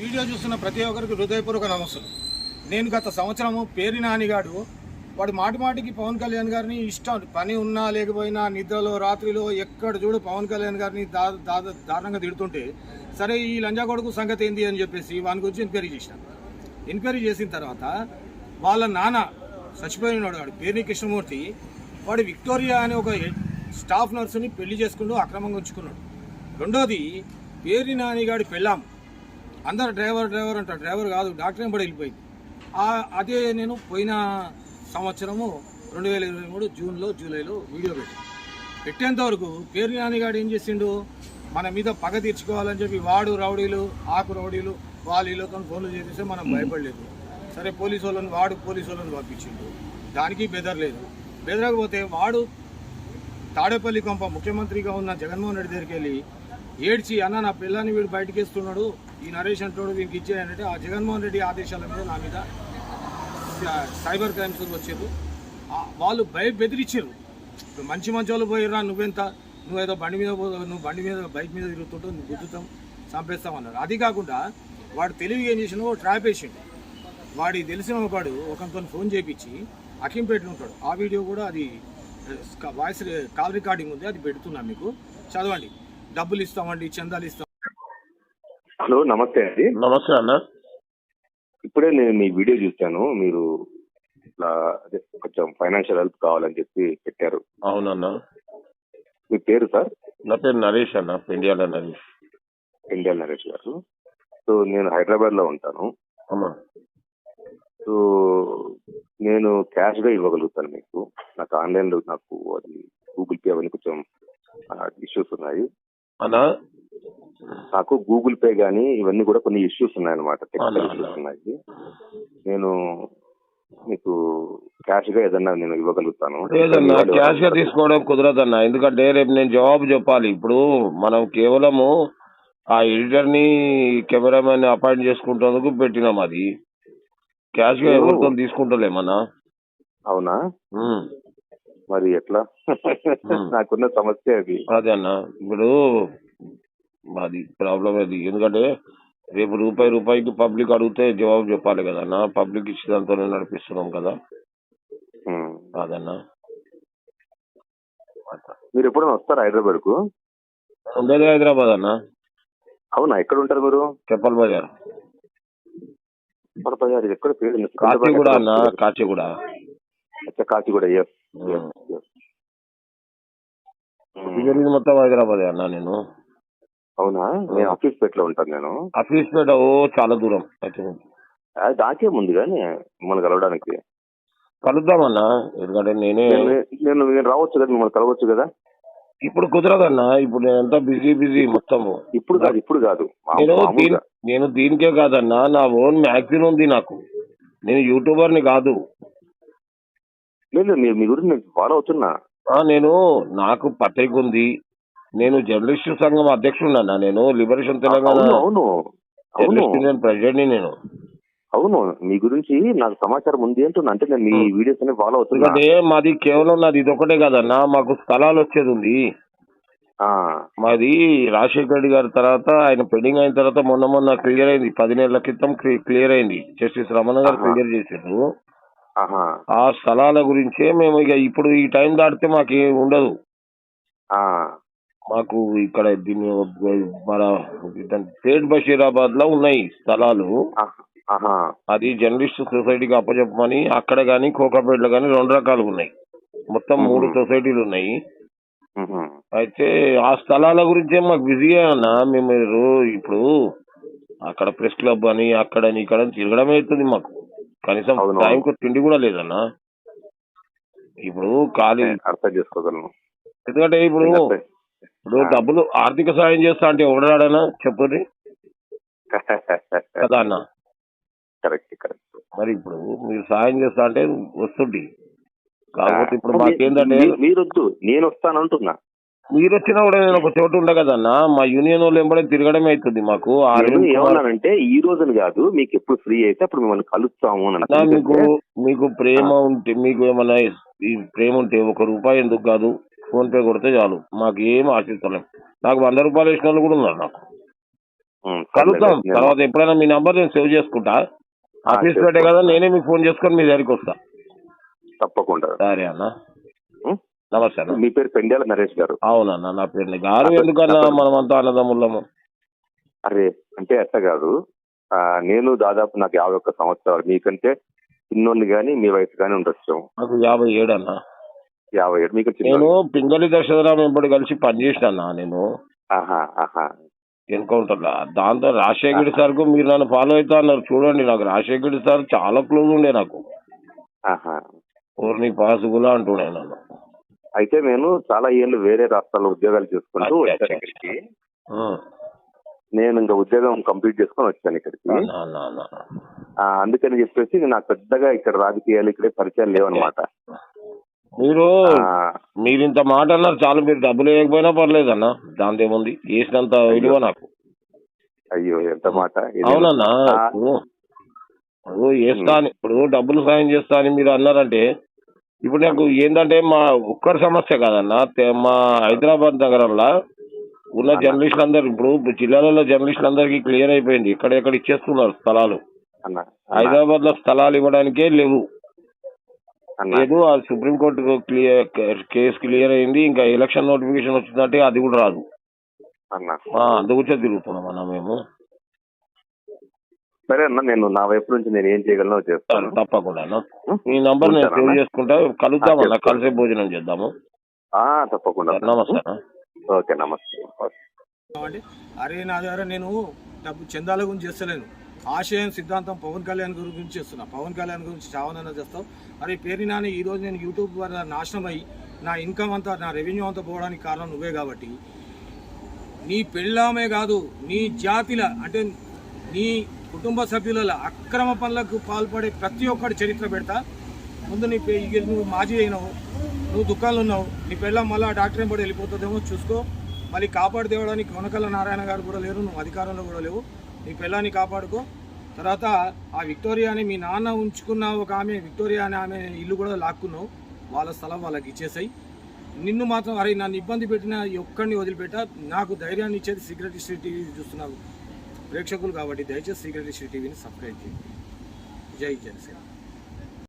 Video చూస్తున్న ప్రతి ఒక్కరికి హృదయపూర్వక నమస్సులు. నేను గత సంవత్సరము పేరు నానిగాడు వాడు మాటి మాటికి పవన్ కళ్యాణ్ గారిని ఇష్టం పని ఉన్నా లేకపోయినా నిద్రలో రాత్రిలో ఎక్కడ చూడు పవన్ కళ్యాణ్ గారిని దా దారుణంగా తిడుతుంటే సరే ఈ లంజా కొడుకు సంగతి ఏంది అని చెప్పేసి వాని గురించి ఎంక్వైరీ చేశాను. ఎంక్వైరీ చేసిన తర్వాత వాళ్ళ నాన్న చచ్చిపోయినాడు వాడు పేరుని కృష్ణమూర్తి వాడు విక్టోరియా అనే ఒక స్టాఫ్ నర్సుని పెళ్ళి చేసుకుంటూ అక్రమంగా ఉంచుకున్నాడు. రెండోది పేరి నానిగాడి పెళ్ళాం. అందరు డ్రైవర్ డ్రైవర్ అంటారు డ్రైవర్ కాదు డాక్టర్ ఎంబడి వెళ్ళిపోయింది. అదే నేను పోయిన సంవత్సరము రెండు వేల ఇరవై మూడు జూన్లో జూలైలో వీడియో పెట్టాను పెట్టేంతవరకు పేరు నానిగాడు ఏం చేసిండు? మన మీద పగ తీర్చుకోవాలని చెప్పి వాడు రౌడీలు ఆకు రౌడీలు వాళ్ళు ఈలోకం ఫోన్లు చేసేస్తే మనం భయపడలేదు. సరే పోలీసు వాళ్ళని వాడు పోలీసు వాళ్ళని పంపించిండు. దానికి బెదరలేదు బెదరకపోతే వాడు తాడేపల్లి కొంప ముఖ్యమంత్రిగా ఉన్న జగన్మోహన్ రెడ్డి దగ్గరికి వెళ్ళి ఏడ్చి అన్న నా పిల్లాన్ని వీడు బయటకేస్తున్నాడు. ఈ నరేష్ అంటాడు దీనికి ఇచ్చేయంటే ఆ జగన్మోహన్ రెడ్డి ఆదేశాల మీద నా మీద సైబర్ క్రైమ్స్ వచ్చారు వాళ్ళు భయ బెదిరించారు. మంచి మంచి వాళ్ళు పోయిరా నువ్వెంత? నువ్వేదో బండి మీద నువ్వు బండి మీద బైక్ మీద తిరుగుతుంటావు నువ్వు గుద్దుతాం చంపేస్తాం అన్నారు. అది కాకుండా వాడు తెలివిగా ఏం చేసిన ట్రాప్ వేసిండు. వాడి తెలిసిన వాడు ఒకరితో ఫోన్ చేపించి అఖింపేటలో ఉంటాడు. ఆ వీడియో కూడా అది వాయిస్ కాల్ రికార్డింగ్ ఉంది అది పెడుతున్నా మీకు. చదవండి. డబ్బులు ఇస్తామండి చందాలు ఇస్తాం. హలో నమస్తే అండి. నమస్తే అన్న. ఇప్పుడే నేను మీ వీడియో చూశాను మీరు ఇట్లా అదే కొంచెం ఫైనాన్షియల్ హెల్ప్ కావాలని చెప్పి పెట్టారు. అవునన్న. మీ పేరు సార్? నా పేరు నరేష్ అన్న పెండియాల నరేష్. ఇండియా నరేష్ గారు. సో నేను హైదరాబాద్లో ఉంటాను. అమ్మా. సో నేను క్యాష్గా ఇవ్వగలుగుతాను మీకు. నాకు ఆన్లైన్లో నాకు అది గూగుల్ పే అవన్నీ కొంచెం ఇష్యూస్ ఉన్నాయి. అన్న నాకు గూగుల్ పే గానీ ఇవన్నీ కూడా కొన్ని ఇష్యూస్ ఉన్నాయి అనమాట టెక్నికల్ ఇష్యూస్ ఉన్నాయి. నేను మీకు క్యాష్గా ఏదన్నా నేను ఇవ్వగలుగుతాను. లేదన్నా క్యాష్గా తీసుకోవడం కుదరదన్న. ఎందుకంటే రేపు నేను జవాబు చెప్పాలి. ఇప్పుడు మనం కేవలము ఆ ఎడిటర్ని కెమెరామెన్ అపాయింట్ చేసుకుంటేందుకు పెట్టినాం అది. క్యాష్గా ఎవరితో తీసుకుంటలేమన్నా? అవునా. మరి ఎట్లా? నాకున్న సమస్య అది. అదే అన్న ఇప్పుడు అది ప్రాబ్లం అది. ఎందుకంటే రేపు రూపాయి రూపాయికి పబ్లిక్ అడిగితే జవాబు చెప్పాలి కదన్నా పబ్లిక్ ఇచ్చేదాంతోనే నడిపిస్తున్నాం కదా. అదన్నా మీరు ఎప్పుడైనా వస్తారా హైదరాబాద్కు ఉండేది హైదరాబాద్ అన్న. అవునా? ఎక్కడ ఉంటారు మీరు? చెప్పల్ బజార్. ఇది ఎక్కడ పేరు? కాచిగూడ అన్న కాచిగూడ. అచ్చా, కాచిగూడ ఎస్. జరిగింది మొత్తం హైదరాబాద్ అన్న నేను. అవునా? నేను ఆఫీస్ పేటలో ఉంటాను నేను. ఆఫీస్ పేట ఓ చాలా దూరం అయితే. అది దాకే ముందు కానీ మిమ్మల్ని కలవడానికి? కలుద్దామన్నా ఎందుకంటే నేనే నేను రావచ్చు కదా మిమ్మల్ని కలవచ్చు కదా? ఇప్పుడు కుదరదన్నా ఇప్పుడు నేనంతా బిజీ బిజీ మొత్తము. ఇప్పుడు కాదు ఇప్పుడు కాదు. నేను నేను దీనికే కాదన్నా నా ఓన్ మ్యాగజైన్ ఉంది నాకు. నేను యూట్యూబర్ని కాదు. లేదు మీ గురించి నేను ఫాలో అవుతున్నా. నేను నాకు పత్రిక ఉంది. నేను జర్నలిస్ట్ సంఘం అధ్యక్షుడున్నా నేను లిబరేషన్ తెలంగాణ అవును జర్నలిస్ట్ యూనియన్ ప్రెసిడెంట్ నేను. అవును మీ గురించి నాకు సమాచారం ఉంది అంటున్నా. అంటే నేను మీ వీడియోస్ అన్ని ఫాలో అవుతున్నా. ఎందుకంటే మాది కేవలం నాది ఇదొకటే కాదన్నా. మాకు స్థలాలు వచ్చేది ఉంది. ఆ, మాది రాజశేఖర రెడ్డి గారి తర్వాత ఆయన పెండింగ్ అయిన తర్వాత మొన్న మొన్న క్లియర్ అయింది. పది నెలల క్రితం క్లియర్ అయింది. జస్టిస్ రమణ గారు. క్లియర్ చేశారు ఆ స్థలాల గురించే మేము ఇక ఇప్పుడు ఈ టైం దాటితే మాకు ఏం ఉండదు. మాకు ఇక్కడ దీన్ని మన సేట్ బషీరాబాద్లో ఉన్నాయి స్థలాలు. అది జర్నలిస్ట్ సొసైటీకి అప్పచెప్పమని అక్కడ గానీ కోకాపేటలో గానీ రెండు రకాలు ఉన్నాయి. మొత్తం మూడు. సొసైటీలు ఉన్నాయి. అయితే ఆ స్థలాల గురించే మాకు బిజీగా అన్న. మేము ఇప్పుడు అక్కడ ప్రెస్ క్లబ్ అని అక్కడ ఇక్కడ అని తిరగడమే అవుతుంది మాకు. కనీసం. టైంకు తిండి కూడా లేదన్న. ఇప్పుడు ఖాళీ అర్థం చేసుకోగలను. ఎందుకంటే ఇప్పుడు ఇప్పుడు డబ్బులు ఆర్థిక సాయం చేస్తా అంటే ఎవడాడనా చెప్పండి కదా అన్న? Correct correct. మరి ఇప్పుడు మీరు సాయం చేస్తా అంటే వస్తుంది. కాకపోతే ఇప్పుడు మాకేంటంటే మీరొద్దు. నేను వస్తాను అంటున్నా. మీరు వచ్చినా కూడా నేను ఒక చోటు ఉండ కదన్నా మా యూనియన్ వాళ్ళు ఎంబడే తిరగడమే అవుతుంది మాకు. ఏమన్నానంటే ఈ రోజుని కాదు మీకు ఎప్పుడు ఫ్రీ అయితే అప్పుడు మిమ్మల్ని కలుస్తాము మీకు మీకు ప్రేమ ఉంటే మీకు ఏమన్నా ఈ ప్రేమ ఉంటే ఒక రూపాయి ఎందుకు కాదు? ఫోన్ పే కొడితే చాలు. మాకు ఏం ఆశిస్తలేం నాకు వంద రూపాయలు వేసిన వాళ్ళు కూడా ఉన్నారు నాకు. కలుద్దాం. తర్వాత ఎప్పుడైనా మీ నంబర్ నేను సేవ్ చేసుకుంటా. ఆఫీస్. పెట్టే కదా నేనే మీకు ఫోన్ చేసుకొని మీ దగ్గరికి వస్తా. తప్పకుండా. సరే అన్న. అన్న. మీ పేరు పెండ్యాల నరేష్ గారు. అవునన్న నా పేరు గారు ఎందుకన్నా అప్పుడు- మనమంతా అన్నదమ్ముళ్ళము అరే అంటే కాదు. ఆ, నేను దాదాపు నాకు యాభై ఒక్క సంవత్సరాలు. మీకంటే చిన్నోళ్ళు కానీ మీ వయసు కానీ ఉండొచ్చు. నాకు యాభై ఏడు అన్న. యాభై ఏడు మీకు నేను పింగళి దశరథరామ్ వెంబడి కలిసి పనిచేసిన నేను. ఆహా ఆహా. ఎన్కౌంటర్లో దాంతో రాజశేఖర్ సార్కు మీరు నన్ను ఫాలో అవుతా అన్నారు. చూడండి నాకు రాజశేఖర్ సార్ చాలా క్లోజ్ ఉండే నాకు. ఆహా. ఊరిని పాసుగులా అంటుండే నన్ను. అయితే నేను చాలా ఏళ్ళు వేరే రాష్ట్రాల్లో ఉద్యోగాలు చేసుకుంటూ వచ్చాను. ఇక్కడికి. నేను ఇంకా ఉద్యోగం కంప్లీట్ చేసుకొని వచ్చాను ఇక్కడికి. అందుకని చెప్పేసి నాకు పెద్దగా ఇక్కడ రాజకీయాలు ఇక్కడ పరిచయాలు లేవన్నమాట. మీరు మీరు ఇంత మాట అన్నారు చాలు మీరు డబ్బులు వేయకపోయినా పర్లేదు అన్న. దాంతో ఏముంది? వేసినంత విలువ నాకు. అయ్యో ఎంత మాట. అవునన్నా అని ఇప్పుడు డబ్బులు సాయం చేస్తా అని మీరు అన్నారంటే ఇప్పుడు నాకు ఏంటంటే మా ఒక్కరి సమస్య కాదన్న మా హైదరాబాద్ నగరంలో ఉన్న జర్నలిస్టులు అందరు ఇప్పుడు జిల్లాలలో జర్నలిస్టులు అందరికి క్లియర్ అయిపోయింది. ఇక్కడ ఎక్కడ ఇచ్చేస్తున్నారు స్థలాలు? హైదరాబాద్లో స్థలాలు ఇవ్వడానికే లేవు. లేదు ఆ సుప్రీంకోర్టు క్లియర్ కేసు క్లియర్ అయింది ఇంకా ఎలక్షన్ నోటిఫికేషన్ వచ్చిందంటే అది కూడా రాదు. అందుగురించే తిరుగుతున్నాం అన్న మేము. సరే అన్న నేను నా వైపు నుంచి నేను ఏం చేయగలనో చేస్తాను తప్పకుండా. మీ నంబర్ నేను సేవ్ చేసుకుంటా కలుద్దాం అన్న. కలిసే భోజనం చేద్దాము. ఆ, తప్పకుండా నమస్తే ఓకే నమస్తే. అరే నా దగ్గర నేను డబ్బు చందాల గురించి చేస్తలేను. ఆశయం సిద్ధాంతం పవన్ కళ్యాణ్ గురించి చేస్తున్నా. పవన్ కళ్యాణ్ గురించి చావనన్నా చేస్తావు. అరే పేరు నాని ఈ రోజు నేను యూట్యూబ్ వల్ల నాశనం అయ్యి నా ఇన్కమ్ అంతా నా రెవెన్యూ అంతా పోవడానికి కారణం నువ్వే కాబట్టి నీ పెళ్ళామే కాదు నీ జాతిల అంటే నీ కుటుంబ సభ్యుల అక్రమ పనులకు పాల్పడే ప్రతి ఒక్కటి చరిత్ర పెడతా. ముందు నీ నువ్వు మాజీ అయినావు నువ్వు దుఃఖాలు ఉన్నావు నీ పిల్ల మళ్ళీ డాక్టర్ పడి వెళ్ళిపోతుందేమో చూసుకో. మళ్ళీ కాపాడు దేవడానికి కొనకల్ల నారాయణ గారు కూడా లేరు నువ్వు అధికారంలో కూడా లేవు. నీ పెళ్ళాన్ని కాపాడుకో. తర్వాత ఆ విక్టోరియా అని మీ నాన్న ఉంచుకున్న ఒక ఆమె విక్టోరియా అనే ఆమె ఇల్లు కూడా లాక్కున్నావు. వాళ్ళ స్థలం వాళ్ళకి ఇచ్చేసాయి. నిన్ను మాత్రం అరే నన్ను ఇబ్బంది పెట్టిన ఒక్కడిని వదిలిపెట్ట. నాకు ధైర్యాన్ని ఇచ్చేది సీక్రెట్ హిస్టరీ టీవీ చూస్తున్నావు. ప్రేక్షకులు కాబట్టి దయచేసి సీక్రెట్ టీవీని సబ్స్క్రైబ్ చేయండి. జై జనసేన.